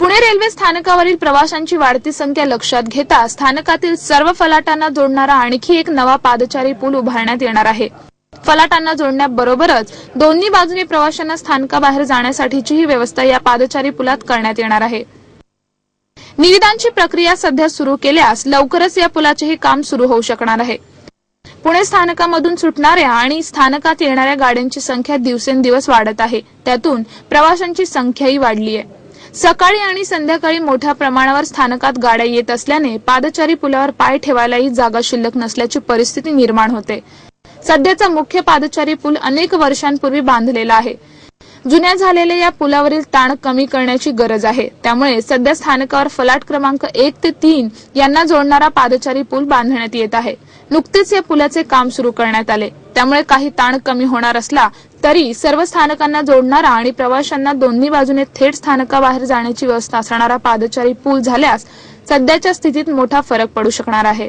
Pune railway स्थानकावरील प्रवाशांची वाढती संख्या लक्षात घेता स्थानकातील सर्व फलाटांना जोडणारा आणखी एक नवा पादचारी पूल उभारण्यात येणार आहे. फलाटांना जोडण्याबरोबरच दोन्ही बाजूने प्रवाशांना स्थानकाबाहेर जाण्यासाठीचीही व्यवस्था या पादचारी पुलात करण्यात येणार आहे. निविदांची प्रक्रिया सध्या सुरू केल्यास लवकरच या पुलाचेही काम सुरू होऊ शकणार आहे. पुणे स्थानकामधून सुटणाऱ्या आणि स्थानकात येणाऱ्या गाड्यांची संख्या दिवसेंदिवस वाढत आहे. त्यातून प्रवाशांची संख्याही वाढली आहे सकाळी आणि संध्याकाळी मोठ्या प्रमाणावर स्थानकात गाड्या येत असल्याने पादचारी पुलावर पाय ठेवायलाही जागा शिल्लक नसल्याची परिस्थिती निर्माण होते. सध्याचा मुख्य पादचारी पूल अनेक वर्षांपूर्वी बांधलेला आहे. जुन्या झालेल्या या पुलावरील ताण कमी करण्याची गरज आहे. त्यामुळे सध्या स्थानकावर फलाट क्रमांक एक ते तीन यांना जोडणारा पादचारी पूल बांधण्यात येत आहे. नुकतेच या पुलाचे काम सुरू करण्यात आले. त्यामुळे काही ताण कमी होणार असला तरी सर्व स्थानकांना जोडणारा आणि प्रवाशांना दोन्ही बाजूने थेट स्थानकाबाहेर जाण्याची व्यवस्था असणारा पादचारी पूल झाल्यास सध्याच्या स्थितीत मोठा फरक पडू शकणार आहे.